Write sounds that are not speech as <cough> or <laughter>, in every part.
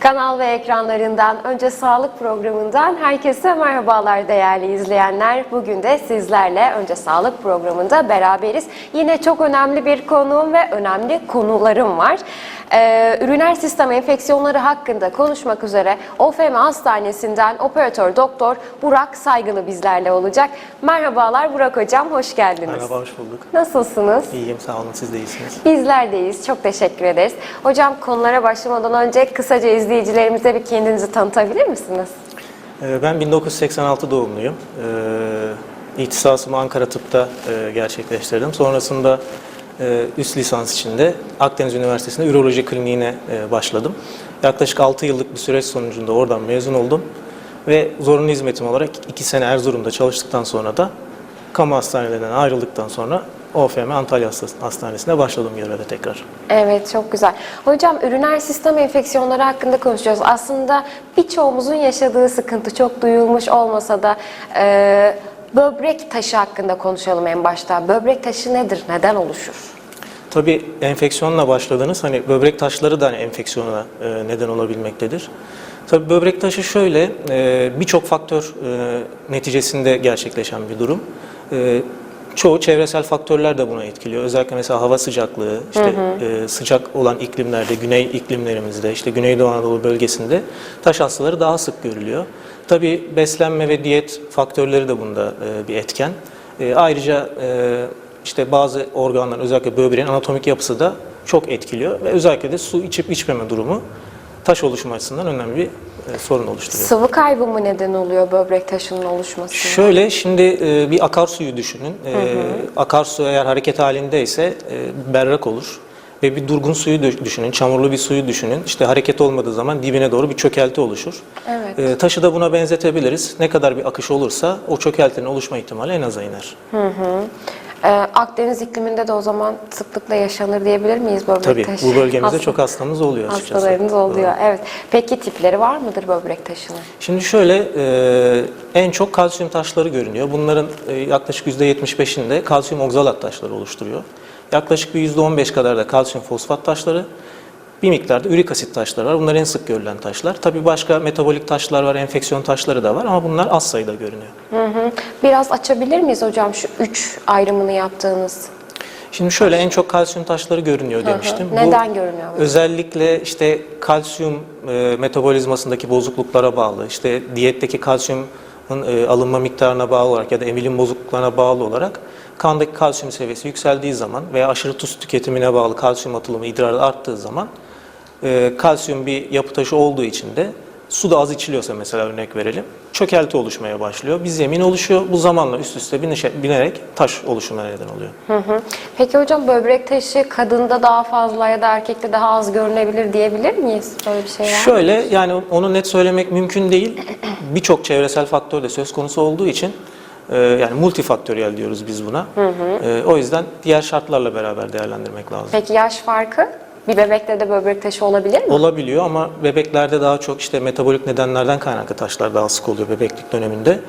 Kanal ve ekranlarından önce sağlık programından herkese merhabalar değerli izleyenler. Bugün de sizlerle önce sağlık programında beraberiz. Yine çok önemli bir konuğum ve önemli konularım var. Ee, üriner sistem enfeksiyonları hakkında konuşmak üzere OFM Hastanesi'nden operatör doktor Burak Saygılı bizlerle olacak. Merhabalar Burak Hocam, hoş geldiniz. Merhaba, hoş bulduk. Nasılsınız? İyiyim, sağ olun. Siz de iyisiniz. Bizler deyiz. Çok teşekkür ederiz. Hocam konulara başlamadan önce kısaca izleyicilerimize bir kendinizi tanıtabilir misiniz? Ee, Ben 1986 doğumluyum. Ee, İhtisasımı Ankara Tıp'ta e, gerçekleştirdim. Sonrasında e, üst lisans için de Akdeniz Üniversitesi'nde Üroloji Kliniğine e, başladım. Yaklaşık 6 yıllık bir süreç sonucunda oradan mezun oldum. Ve zorunlu hizmetim olarak 2 sene Erzurum'da çalıştıktan sonra da kamu hastanelerinden ayrıldıktan sonra OFM Antalya Hastanesi'ne başladım göreve tekrar. Evet çok güzel. Hocam üriner sistem enfeksiyonları hakkında konuşuyoruz. Aslında birçoğumuzun yaşadığı sıkıntı çok duyulmuş olmasa da e, böbrek taşı hakkında konuşalım en başta. Böbrek taşı nedir? Neden oluşur? Tabii enfeksiyonla başladınız. Hani böbrek taşları da hani enfeksiyona e, neden olabilmektedir. Tabii böbrek taşı şöyle, e, birçok faktör e, neticesinde gerçekleşen bir durum. Çoğu çevresel faktörler de buna etkiliyor. Özellikle mesela hava sıcaklığı, işte e, sıcak olan iklimlerde, güney iklimlerimizde, işte Güneydoğu Anadolu bölgesinde taş hastaları daha sık görülüyor. Tabii beslenme ve diyet faktörleri de bunda e, bir etken. E, ayrıca e, işte bazı organların özellikle böbreğin anatomik yapısı da çok etkiliyor ve özellikle de su içip içmeme durumu taş oluşumu açısından önemli bir e, sorun oluşturuyor. Sıvı kaybı mı neden oluyor böbrek taşının oluşmasına? Şöyle şimdi e, bir akarsuyu düşünün. E, Akarsu eğer hareket halindeyse e, berrak olur. Ve bir durgun suyu dü- düşünün, çamurlu bir suyu düşünün. İşte hareket olmadığı zaman dibine doğru bir çökelti oluşur. Evet. E, taşı da buna benzetebiliriz. Ne kadar bir akış olursa o çökeltinin oluşma ihtimali en aza iner. Ee, Akdeniz ikliminde de o zaman sıklıkla yaşanır diyebilir miyiz böbrek Tabii taşı? bu bölgemizde Hasta- çok hastamız oluyor açıkçası. Hastalarınız oluyor. Doğru. Evet. Peki tipleri var mıdır böbrek taşının? Şimdi şöyle e, en çok kalsiyum taşları görünüyor. Bunların e, yaklaşık %75'inde kalsiyum okzalat taşları oluşturuyor. Yaklaşık bir %15 kadar da kalsiyum fosfat taşları, bir miktarda ürik asit taşları var. Bunlar en sık görülen taşlar. Tabii başka metabolik taşlar var, enfeksiyon taşları da var ama bunlar az sayıda görünüyor. Hı hı. Biraz açabilir miyiz hocam şu üç ayrımını yaptığınız? Şimdi şöyle en çok kalsiyum taşları görünüyor demiştim. Bu Neden görünüyor böyle? Özellikle işte kalsiyum e, metabolizmasındaki bozukluklara bağlı, işte diyetteki kalsiyumun e, alınma miktarına bağlı olarak ya da emilim bozukluklarına bağlı olarak kandaki kalsiyum seviyesi yükseldiği zaman veya aşırı tuz tüketimine bağlı kalsiyum atılımı idrarda arttığı zaman e, kalsiyum bir yapı taşı olduğu için de su da az içiliyorsa mesela örnek verelim çökelti oluşmaya başlıyor. Bir zemin oluşuyor. Bu zamanla üst üste binişe- binerek taş oluşumuna neden oluyor. Hı hı. Peki hocam böbrek taşı kadında daha fazla ya da erkekte daha az görünebilir diyebilir miyiz? Böyle bir şey var? Şöyle yani onu net söylemek mümkün değil. Birçok çevresel faktör de söz konusu olduğu için e, yani multifaktöriyel diyoruz biz buna. E, o yüzden diğer şartlarla beraber değerlendirmek lazım. Peki yaş farkı? Bir bebekte de böbrek taşı olabilir mi? Olabiliyor ama bebeklerde daha çok işte metabolik nedenlerden kaynaklı taşlar daha sık oluyor bebeklik döneminde.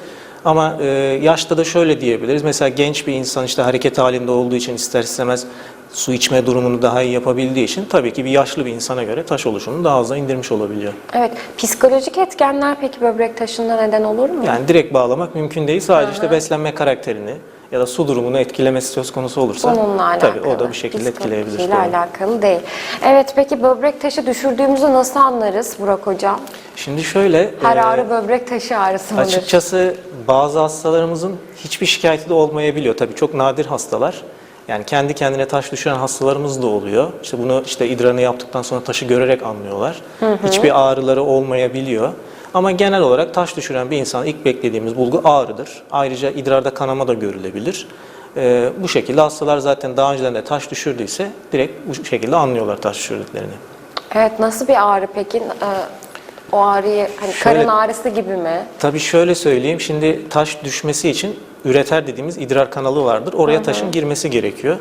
Ama e, yaşta da şöyle diyebiliriz. Mesela genç bir insan işte hareket halinde olduğu için ister istemez su içme durumunu daha iyi yapabildiği için tabii ki bir yaşlı bir insana göre taş oluşumunu daha az indirmiş olabiliyor. Evet. Psikolojik etkenler peki böbrek taşına neden olur mu? Yani direkt bağlamak mümkün değil. Sadece işte beslenme karakterini ya da su durumunu etkilemesi söz konusu olursa Onunla alakalı. tabii o da bir şekilde etkileyebilir. Doğru. alakalı değil. Evet peki böbrek taşı düşürdüğümüzü nasıl anlarız Burak hocam? Şimdi şöyle Her e, ağrı böbrek taşı ağrısı mıdır? açıkçası bazı hastalarımızın hiçbir şikayeti de olmayabiliyor. Tabii çok nadir hastalar. Yani kendi kendine taş düşüren hastalarımız da oluyor. İşte bunu işte idrarını yaptıktan sonra taşı görerek anlıyorlar. Hiçbir ağrıları olmayabiliyor. Ama genel olarak taş düşüren bir insan ilk beklediğimiz bulgu ağrıdır. Ayrıca idrarda kanama da görülebilir. Ee, bu şekilde hastalar zaten daha önceden de taş düşürdüyse direkt bu şekilde anlıyorlar taş düşürdüklerini. Evet nasıl bir ağrı peki? Ee, o ağrıyı hani Şöyle- karın ağrısı gibi mi? Tabii şöyle söyleyeyim, şimdi taş düşmesi için üreter dediğimiz idrar kanalı vardır. Oraya taşın girmesi gerekiyor.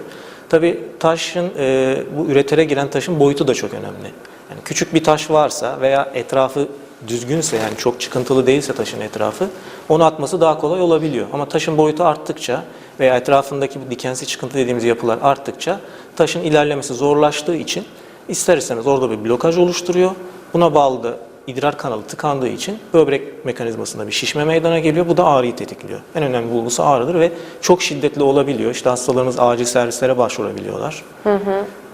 Tabii taşın, e, bu üretere giren taşın boyutu da çok önemli. Yani küçük bir taş varsa veya etrafı düzgünse yani çok çıkıntılı değilse taşın etrafı onu atması daha kolay olabiliyor. Ama taşın boyutu arttıkça veya etrafındaki dikensi çıkıntı dediğimiz yapılar arttıkça taşın ilerlemesi zorlaştığı için ister istemez orada bir blokaj oluşturuyor. Buna bağlı da idrar kanalı tıkandığı için böbrek mekanizmasında bir şişme meydana geliyor. Bu da ağrıyı tetikliyor. En önemli bulgusu ağrıdır ve çok şiddetli olabiliyor. İşte hastalarımız acil servislere başvurabiliyorlar.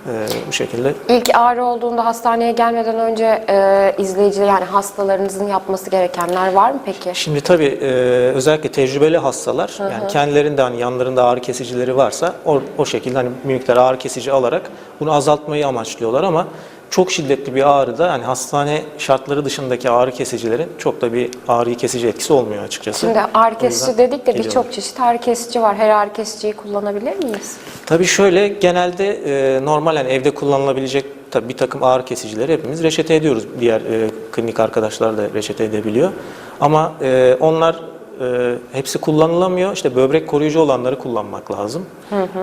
Ee, bu şekilde İlk ağrı olduğunda hastaneye gelmeden önce e, izleyici yani hastalarınızın yapması gerekenler var mı peki? Şimdi tabii e, özellikle tecrübeli hastalar yani kendilerinde hani yanlarında ağrı kesicileri varsa o, o şekilde hani miktar ağrı kesici alarak bunu azaltmayı amaçlıyorlar ama çok şiddetli bir ağrıda hani hastane şartları dışındaki ağrı kesicilerin çok da bir ağrıyı kesici etkisi olmuyor açıkçası. Şimdi ağrı kesici dedik de birçok çeşit ağrı kesici var. Her ağrı kesiciyi kullanabilir miyiz? Tabii şöyle genelde e, normal yani evde kullanılabilecek tabii bir takım ağrı kesicileri hepimiz reçete ediyoruz. Diğer e, klinik arkadaşlar da reçete edebiliyor. Ama e, onlar e, hepsi kullanılamıyor. İşte böbrek koruyucu olanları kullanmak lazım.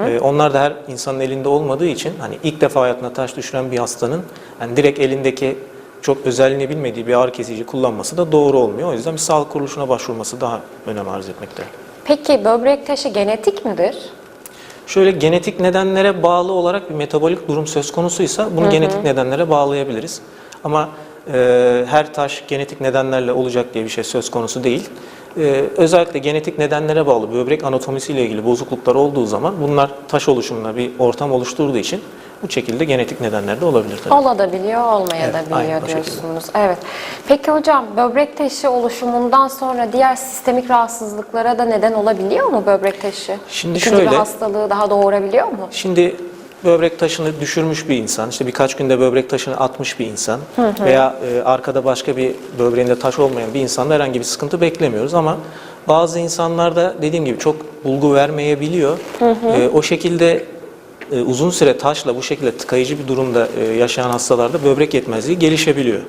E, onlar da her insanın elinde olmadığı için hani ilk defa hayatına taş düşüren bir hastanın yani direkt elindeki çok özelliğini bilmediği bir ağrı kesici kullanması da doğru olmuyor. O yüzden bir sağlık kuruluşuna başvurması daha önem arz etmekte. Peki böbrek taşı genetik midir? Şöyle genetik nedenlere bağlı olarak bir metabolik durum söz konusuysa bunu genetik nedenlere bağlayabiliriz. Ama e, her taş genetik nedenlerle olacak diye bir şey söz konusu değil. E, özellikle genetik nedenlere bağlı böbrek anatomisiyle ilgili bozukluklar olduğu zaman bunlar taş oluşumuna bir ortam oluşturduğu için bu şekilde genetik nedenler de olabilir tabii. Olabiliyor, olmaya Evet, da biliyor diyorsunuz. Evet. Peki hocam böbrek taşı oluşumundan sonra diğer sistemik rahatsızlıklara da neden olabiliyor mu böbrek taşı? Şimdi İkinci bir şöyle- hastalığı daha doğurabiliyor mu? Şimdi böbrek taşını düşürmüş bir insan, işte birkaç günde böbrek taşını atmış bir insan veya e, arkada başka bir böbreğinde taş olmayan bir insanda herhangi bir sıkıntı beklemiyoruz ama bazı insanlarda dediğim gibi çok bulgu vermeyebiliyor. E, o şekilde e, uzun süre taşla bu şekilde tıkayıcı bir durumda e, yaşayan hastalarda böbrek yetmezliği gelişebiliyor.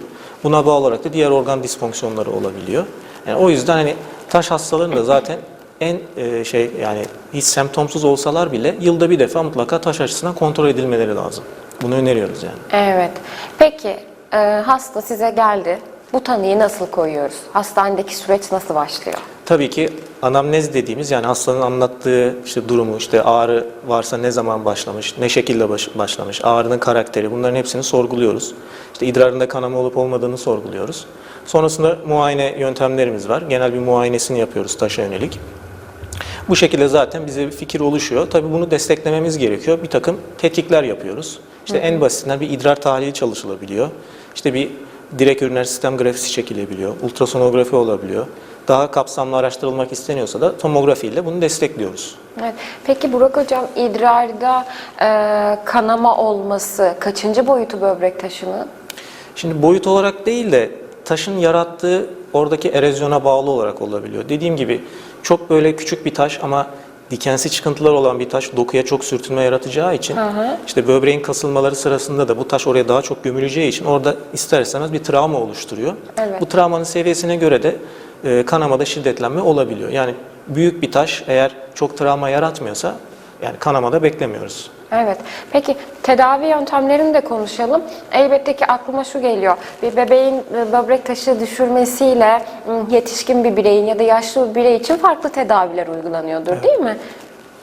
Buna bağlı olarak da diğer organ disfonksiyonları olabiliyor. Yani o yüzden hani taş hastalarında zaten en e, şey yani hiç semptomsuz olsalar bile yılda bir defa mutlaka taş açısından kontrol edilmeleri lazım. Bunu öneriyoruz yani. Evet. Peki e, hasta size geldi. Bu tanıyı nasıl koyuyoruz? Hastanedeki süreç nasıl başlıyor? Tabii ki anamnez dediğimiz yani hastanın anlattığı işte durumu, işte ağrı varsa ne zaman başlamış, ne şekilde baş- başlamış, ağrının karakteri bunların hepsini sorguluyoruz. İşte idrarında kanama olup olmadığını sorguluyoruz. Sonrasında muayene yöntemlerimiz var. Genel bir muayenesini yapıyoruz taşa yönelik. Bu şekilde zaten bize bir fikir oluşuyor. Tabii bunu desteklememiz gerekiyor. Bir takım tetkikler yapıyoruz. İşte en basitinden bir idrar tahlili çalışılabiliyor. İşte bir direkt üriner sistem grafisi çekilebiliyor. Ultrasonografi olabiliyor. Daha kapsamlı araştırılmak isteniyorsa da tomografi ile bunu destekliyoruz. Evet. Peki Burak Hocam idrarda e, kanama olması kaçıncı boyutu böbrek taşının? Şimdi boyut olarak değil de taşın yarattığı oradaki erozyona bağlı olarak olabiliyor. Dediğim gibi çok böyle küçük bir taş ama dikensi çıkıntılar olan bir taş dokuya çok sürtünme yaratacağı için işte böbreğin kasılmaları sırasında da bu taş oraya daha çok gömüleceği için orada ister istemez bir travma oluşturuyor. Evet. Bu travmanın seviyesine göre de e, kanamada şiddetlenme olabiliyor. Yani büyük bir taş eğer çok travma yaratmıyorsa yani kanamada beklemiyoruz. Evet. Peki tedavi yöntemlerini de konuşalım. Elbette ki aklıma şu geliyor. Bir bebeğin e, böbrek taşı düşürmesiyle yetişkin bir bireyin ya da yaşlı bir birey için farklı tedaviler uygulanıyordur değil mi?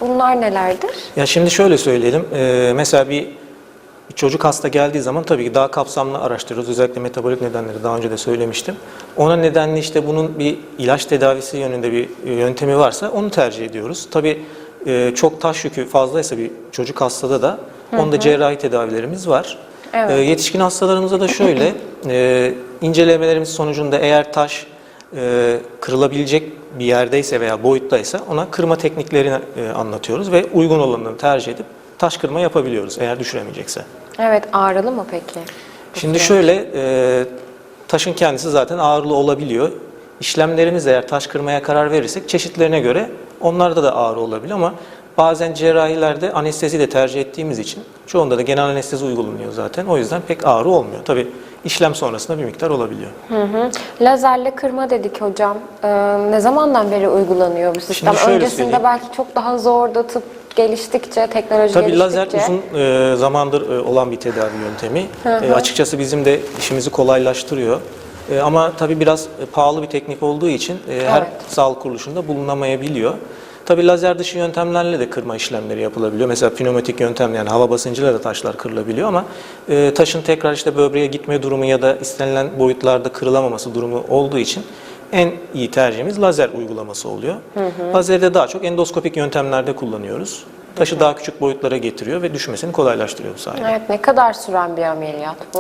Bunlar nelerdir? Ya şimdi şöyle söyleyelim. Ee, mesela bir, bir çocuk hasta geldiği zaman tabii ki daha kapsamlı araştırıyoruz. Özellikle metabolik nedenleri daha önce de söylemiştim. Ona nedenli işte bunun bir ilaç tedavisi yönünde bir e, yöntemi varsa onu tercih ediyoruz. Tabii e, çok taş yükü fazlaysa bir çocuk hastada da onda cerrahi tedavilerimiz var. Evet. E, yetişkin hastalarımızda da şöyle <clears throat> e, incelemelerimiz sonucunda eğer taş e, kırılabilecek bir yerdeyse veya boyuttaysa ona kırma tekniklerini e, anlatıyoruz ve uygun olanını tercih edip taş kırma yapabiliyoruz eğer düşüremeyecekse. Evet ağrılı mı peki? Şimdi şöyle e, taşın kendisi zaten ağırlı olabiliyor. İşlemlerimiz eğer taş kırmaya karar verirsek çeşitlerine göre onlarda da ağrı olabilir ama bazen cerrahilerde anestezi de tercih ettiğimiz için çoğunda da genel anestezi uygulanıyor zaten. O yüzden pek ağrı olmuyor. Tabii işlem sonrasında bir miktar olabiliyor. Hı hı. Lazerle kırma dedik hocam. Ee, ne zamandan beri uygulanıyor bu sistem? Öncesinde söyleyeyim. belki çok daha zordu tıp geliştikçe, teknoloji Tabii geliştikçe. lazer uzun e, zamandır e, olan bir tedavi yöntemi. E, açıkçası bizim de işimizi kolaylaştırıyor. E, ama tabii biraz e, pahalı bir teknik olduğu için e, her Evet. sağlık kuruluşunda bulunamayabiliyor. Tabii Tabii lazer dışı yöntemlerle de kırma işlemleri yapılabiliyor. Mesela pneumatik yöntem yani hava basıncıyla da taşlar kırılabiliyor ama e, taşın tekrar işte böbreğe gitme durumu ya da istenilen boyutlarda kırılamaması durumu olduğu için en iyi tercihimiz lazer uygulaması oluyor. Lazeri de daha çok endoskopik yöntemlerde kullanıyoruz. Taşı daha küçük boyutlara getiriyor ve düşmesini kolaylaştırıyor bu sayede. Evet, ne kadar süren bir ameliyat bu?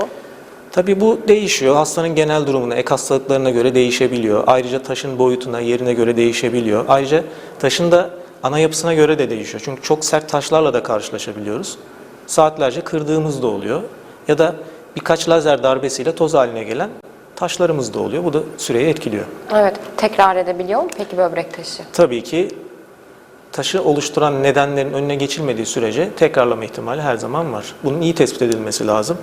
Tabii bu değişiyor. Hastanın genel durumuna, ek hastalıklarına göre değişebiliyor. Ayrıca taşın boyutuna, yerine göre değişebiliyor. Ayrıca taşın da ana yapısına göre de değişiyor. Çünkü çok sert taşlarla da karşılaşabiliyoruz. Saatlerce kırdığımız da oluyor. Ya da birkaç lazer darbesiyle toz haline gelen taşlarımız da oluyor. Bu da süreyi etkiliyor. Evet, tekrar edebiliyor mu peki böbrek taşı? Tabii ki taşı oluşturan nedenlerin önüne geçilmediği sürece tekrarlama ihtimali her zaman var. Bunun iyi tespit edilmesi lazım.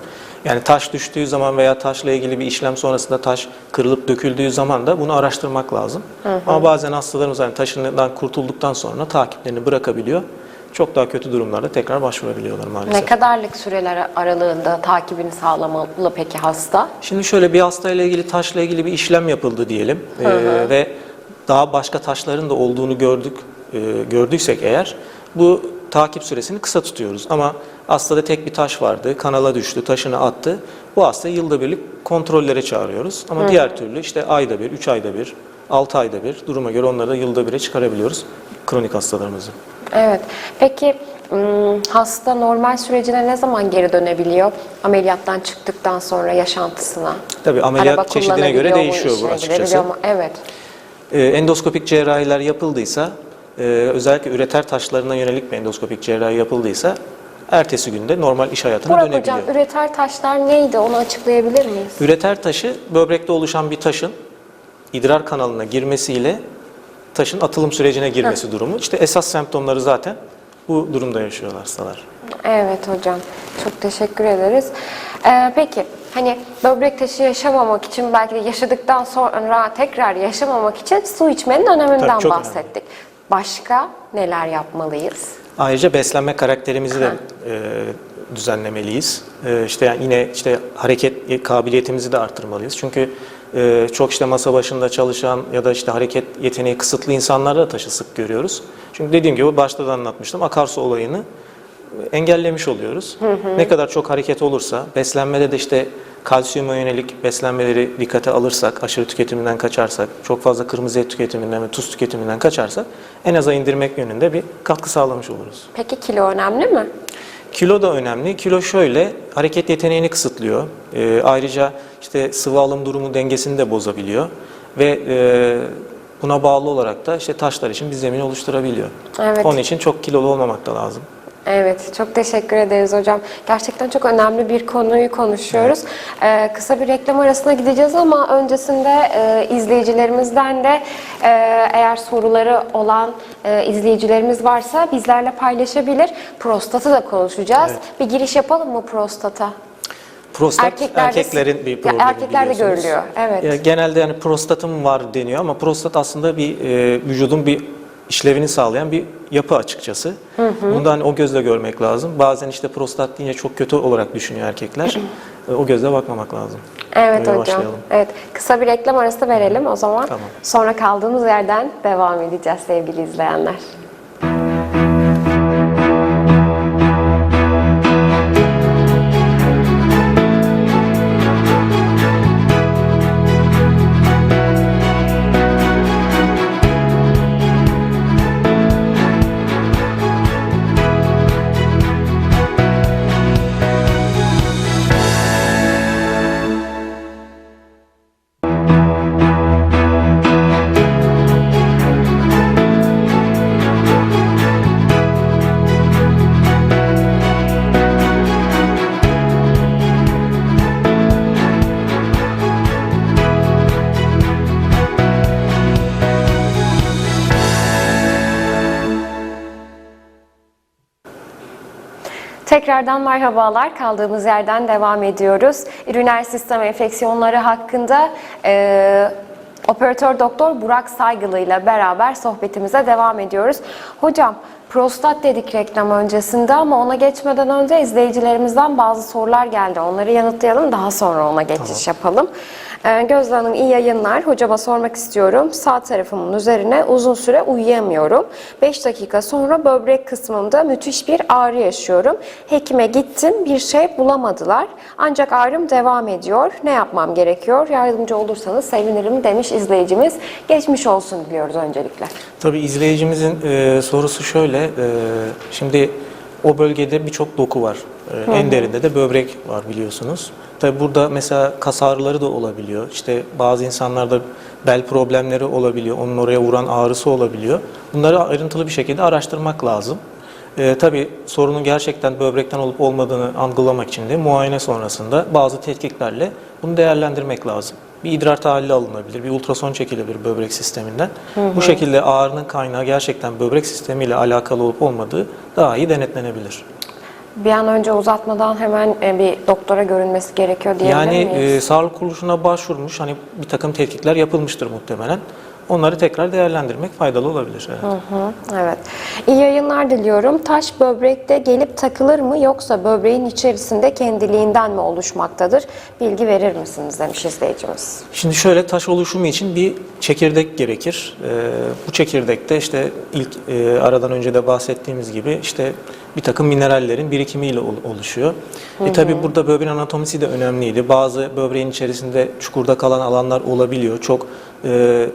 Yani taş düştüğü zaman veya taşla ilgili bir işlem sonrasında taş kırılıp döküldüğü zaman da bunu araştırmak lazım. Ama bazen hastalarımız hani taşından kurtulduktan sonra takiplerini bırakabiliyor. Çok daha kötü durumlarda tekrar başvurabiliyorlar maalesef. Ne kadarlık süreler aralığında takibini sağlamalı peki hasta? Şimdi şöyle bir hastayla ilgili taşla ilgili bir işlem yapıldı diyelim Ee, ve daha başka taşların da olduğunu gördük e, gördüysek eğer bu takip süresini kısa tutuyoruz ama hastada tek bir taş vardı kanala düştü taşını attı bu hastayı yılda birlik kontrollere çağırıyoruz ama diğer türlü işte ayda bir, üç ayda bir, altı ayda bir duruma göre onları da yılda bire çıkarabiliyoruz kronik hastalarımızı. Evet. Peki hasta normal sürecine ne zaman geri dönebiliyor? Ameliyattan çıktıktan sonra yaşantısına. Tabii ameliyat Araba çeşidine göre değişiyor bu açıkçası. Evet. Ee, endoskopik cerrahiler yapıldıysa, e, özellikle üreter taşlarına yönelik bir endoskopik cerrahi yapıldıysa, ertesi günde normal iş hayatına Burak dönebiliyor. Hocam üreter taşlar neydi? Onu açıklayabilir miyiz? Üreter taşı, böbrekte oluşan bir taşın idrar kanalına girmesiyle taşın atılım sürecine girmesi durumu. İşte esas semptomları zaten bu durumda yaşıyorlar hastalar. Evet hocam. Çok teşekkür ederiz. Ee, peki hani böbrek taşı yaşamamak için belki de yaşadıktan sonra tekrar yaşamamak için su içmenin öneminden Tabii, bahsettik. Başka neler yapmalıyız? Ayrıca beslenme karakterimizi de e, düzenlemeliyiz. E, işte yani yine işte hareket kabiliyetimizi de arttırmalıyız. Çünkü e, çok işte masa başında çalışan ya da işte hareket yeteneği kısıtlı insanlarda da taşı sık görüyoruz. Çünkü dediğim gibi başta da anlatmıştım akarsu olayını engellemiş oluyoruz. Ne kadar çok hareket olursa, beslenmede de işte kalsiyuma yönelik beslenmeleri dikkate alırsak, aşırı tüketiminden kaçarsak, çok fazla kırmızı et tüketiminden ve tuz tüketiminden kaçarsak en aza indirmek yönünde bir katkı sağlamış oluruz. Peki kilo önemli mi? Kilo da önemli. Kilo şöyle, hareket yeteneğini kısıtlıyor. Ee, ayrıca işte sıvı alım durumu dengesini de bozabiliyor. Ve e, buna bağlı olarak da işte taşlar için bir zemin oluşturabiliyor. Evet. Onun için çok kilolu olmamak da lazım. Evet, çok teşekkür ederiz hocam. Gerçekten çok önemli bir konuyu konuşuyoruz. Ee, kısa bir reklam arasına gideceğiz ama öncesinde e, izleyicilerimizden de e, eğer soruları olan e, izleyicilerimiz varsa bizlerle paylaşabilir. Prostatı da konuşacağız. Bir giriş yapalım mı prostata? Prostat Erkeklerde- erkeklerin bir problemi erkeklerde görülüyor, evet. Genelde yani prostatım var deniyor ama prostat aslında bir e, vücudun bir işlevini sağlayan bir yapı açıkçası. Bunu da hani o gözle görmek lazım. Bazen işte prostat deyince çok kötü olarak düşünüyor erkekler. <clears throat> E, o gözle bakmamak lazım. Evet Öyle hocam. başlayalım. Evet, kısa bir reklam arası verelim o zaman. Tamam. Sonra kaldığımız yerden devam edeceğiz sevgili izleyenler. Tekrardan merhabalar. Kaldığımız yerden devam ediyoruz. Üriner sistem enfeksiyonları hakkında e, operatör doktor Burak Saygılı ile beraber sohbetimize devam ediyoruz. Hocam prostat dedik reklam öncesinde ama ona geçmeden önce izleyicilerimizden bazı sorular geldi. Onları yanıtlayalım daha sonra ona geçiş yapalım. Ee, Gözde Hanım iyi yayınlar. Hocama sormak istiyorum. Sağ tarafımın üzerine uzun süre uyuyamıyorum. 5 dakika sonra böbrek kısmımda müthiş bir ağrı yaşıyorum. Hekime gittim bir şey bulamadılar. Ancak ağrım devam ediyor. Ne yapmam gerekiyor? Yardımcı olursanız sevinirim demiş izleyicimiz. Geçmiş olsun diliyoruz öncelikle. Tabii izleyicimizin e, sorusu şöyle. e, şimdi o bölgede birçok doku var. E, en derinde de böbrek var biliyorsunuz. Tabii burada mesela kas ağrıları da olabiliyor. İşte bazı insanlarda bel problemleri olabiliyor. Onun oraya vuran ağrısı olabiliyor. Bunları ayrıntılı bir şekilde araştırmak lazım. E, tabii sorunun gerçekten böbrekten olup olmadığını algılamak için de muayene sonrasında bazı tetkiklerle bunu değerlendirmek lazım. Bir idrar tahlili alınabilir, bir ultrason çekilebilir böbrek sisteminden. Bu şekilde ağrının kaynağı gerçekten böbrek sistemiyle alakalı olup olmadığı daha iyi denetlenebilir. Bir an önce uzatmadan hemen e, bir doktora görünmesi gerekiyor diyebilir Yani miyiz? e, sağlık kuruluşuna başvurmuş, hani bir takım tetkikler yapılmıştır muhtemelen. Onları tekrar değerlendirmek faydalı olabilir. Evet. Hı, evet. İyi yayınlar diliyorum. Taş böbrekte gelip takılır mı yoksa böbreğin içerisinde kendiliğinden mi oluşmaktadır? Bilgi verir misiniz demiş izleyicimiz. Şimdi şöyle taş oluşumu için bir çekirdek gerekir. Ee, bu çekirdekte işte ilk e, aradan önce de bahsettiğimiz gibi işte bir takım minerallerin birikimiyle ol- oluşuyor. E tabi burada böbreğin anatomisi de önemliydi. Bazı böbreğin içerisinde çukurda kalan alanlar olabiliyor. Çok e,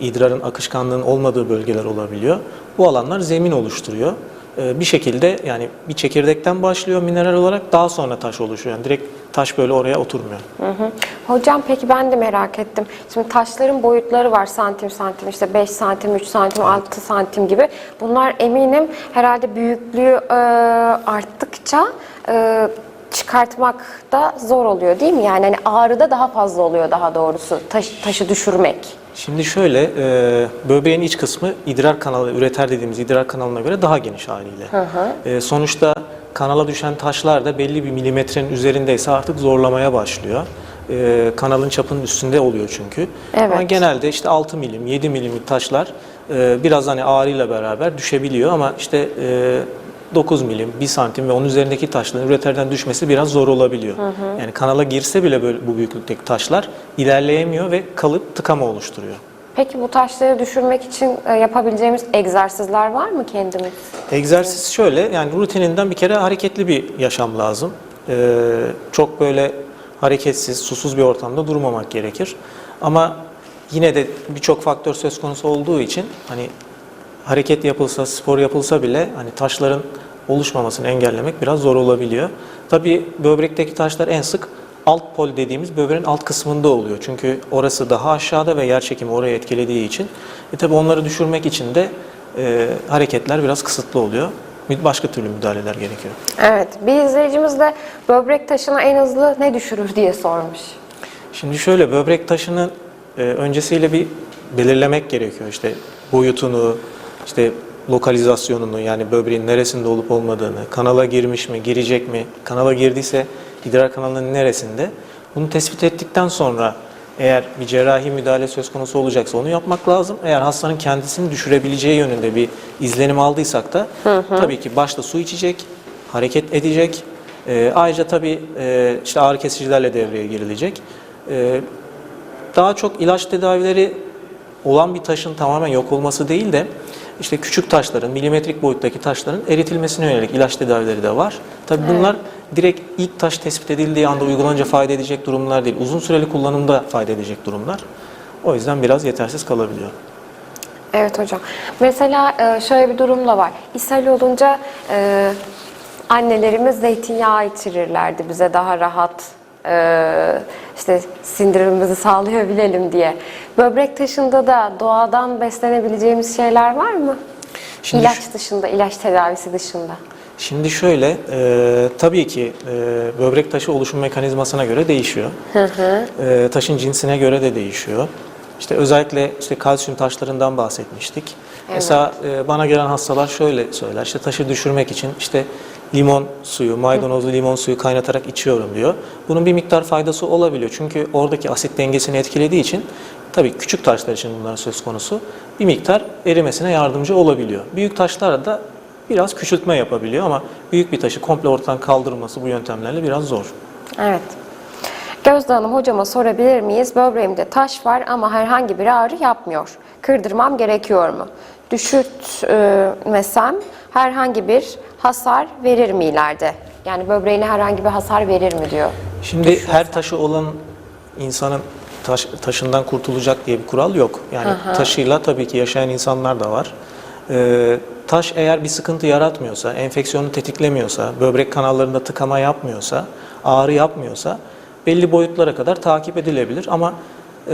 idrarın akışkanlığın olmadığı bölgeler olabiliyor. Bu alanlar zemin oluşturuyor. E, bir şekilde yani bir çekirdekten başlıyor mineral olarak daha sonra taş oluşuyor. Yani direkt taş böyle oraya oturmuyor. Hı hı. Hocam peki ben de merak ettim. Şimdi taşların boyutları var santim santim işte 5 santim, 3 santim, 6 santim gibi. Bunlar eminim herhalde büyüklüğü e, arttıkça e, çıkartmak da zor oluyor değil mi? Yani hani ağrıda daha fazla oluyor daha doğrusu taş, taşı düşürmek. Şimdi şöyle, e, böbreğin iç kısmı idrar kanalı, üreter dediğimiz idrar kanalına göre daha geniş haliyle. E, sonuçta kanala düşen taşlar da belli bir milimetrenin üzerindeyse artık zorlamaya başlıyor. E, kanalın çapının üstünde oluyor çünkü. Evet. Ama genelde işte 6 milim, 7 milimlik taşlar e, biraz hani ağrıyla beraber düşebiliyor ama işte e, 9 milim, 1 santim ve onun üzerindeki taşların üreterden düşmesi biraz zor olabiliyor. Yani kanala girse bile böyle bu büyüklükteki taşlar ilerleyemiyor ve kalıp tıkama oluşturuyor. Peki bu taşları düşürmek için e, yapabileceğimiz egzersizler var mı kendimiz? Egzersiz şöyle, yani rutininden bir kere hareketli bir yaşam lazım. Ee, çok böyle hareketsiz, susuz bir ortamda durmamak gerekir. Ama yine de birçok faktör söz konusu olduğu için hani hareket yapılsa, spor yapılsa bile hani taşların oluşmamasını engellemek biraz zor olabiliyor. Tabii böbrekteki taşlar en sık alt pol dediğimiz böbreğin alt kısmında oluyor. Çünkü orası daha aşağıda ve yer çekimi oraya etkilediği için. E tabii onları düşürmek için de e, hareketler biraz kısıtlı oluyor. Başka türlü müdahaleler gerekiyor. Evet, bir izleyicimiz de böbrek taşına en hızlı ne düşürür diye sormuş. Şimdi şöyle böbrek taşını e, öncesiyle bir belirlemek gerekiyor. İşte boyutunu, işte lokalizasyonunu yani böbreğin neresinde olup olmadığını, kanala girmiş mi, girecek mi, kanala girdiyse idrar kanalının neresinde. Bunu tespit ettikten sonra eğer bir cerrahi müdahale söz konusu olacaksa onu yapmak lazım. Eğer hastanın kendisini düşürebileceği yönünde bir izlenim aldıysak da tabii ki başta su içecek, hareket edecek. E, ayrıca tabii e, işte ağrı kesicilerle devreye girilecek. E, daha çok ilaç tedavileri olan bir taşın tamamen yok olması değil de işte küçük taşların, milimetrik boyuttaki taşların eritilmesine yönelik ilaç tedavileri de var. Tabii bunlar direkt ilk taş tespit edildiği anda uygulanınca fayda edecek durumlar değil. Uzun süreli kullanımda fayda edecek durumlar. O yüzden biraz yetersiz kalabiliyor. Evet hocam. Mesela e, şöyle bir durum da var. İshal olunca e, annelerimiz zeytinyağı içirirlerdi bize daha rahat işte sindirimimizi sağlayabilelim diye. Böbrek taşında da doğadan beslenebileceğimiz şeyler var mı? Şimdi ilaç dışında, ilaç tedavisi dışında. Şimdi şöyle, e, tabii ki e, böbrek taşı oluşum mekanizmasına göre değişiyor. E, taşın cinsine göre de değişiyor. İşte özellikle işte kalsiyum taşlarından bahsetmiştik. Mesela e, bana gelen hastalar şöyle söyler. İşte taşı düşürmek için işte limon suyu, maydanozlu limon suyu kaynatarak içiyorum diyor. Bunun bir miktar faydası olabiliyor. Çünkü oradaki asit dengesini etkilediği için tabii küçük taşlar için bunlar söz konusu. Bir miktar erimesine yardımcı olabiliyor. Büyük taşlarda da biraz küçültme yapabiliyor ama büyük bir taşı komple ortadan kaldırılması bu yöntemlerle biraz zor. Evet. Gözde Hanım hocama sorabilir miyiz? Böbreğimde taş var ama herhangi bir ağrı yapmıyor. Kırdırmam gerekiyor mu? Düşürtmesem herhangi bir hasar verir mi ileride? Yani böbreğine herhangi bir hasar verir mi diyor. Şimdi her taşı olan insanın taş, taşından kurtulacak diye bir kural yok. Yani taşıyla tabii ki yaşayan insanlar da var. Ee, taş eğer bir sıkıntı yaratmıyorsa, enfeksiyonu tetiklemiyorsa, böbrek kanallarında tıkama yapmıyorsa, ağrı yapmıyorsa belli boyutlara kadar takip edilebilir. Ama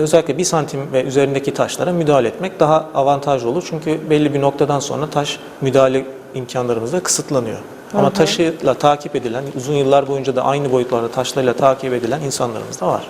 özellikle bir santim ve üzerindeki taşlara müdahale etmek daha avantajlı olur. Çünkü belli bir noktadan sonra taş müdahale imkanlarımız da kısıtlanıyor. Ama taşıyla takip edilen, uzun yıllar boyunca da aynı boyutlarda taşlarıyla takip edilen insanlarımız da var.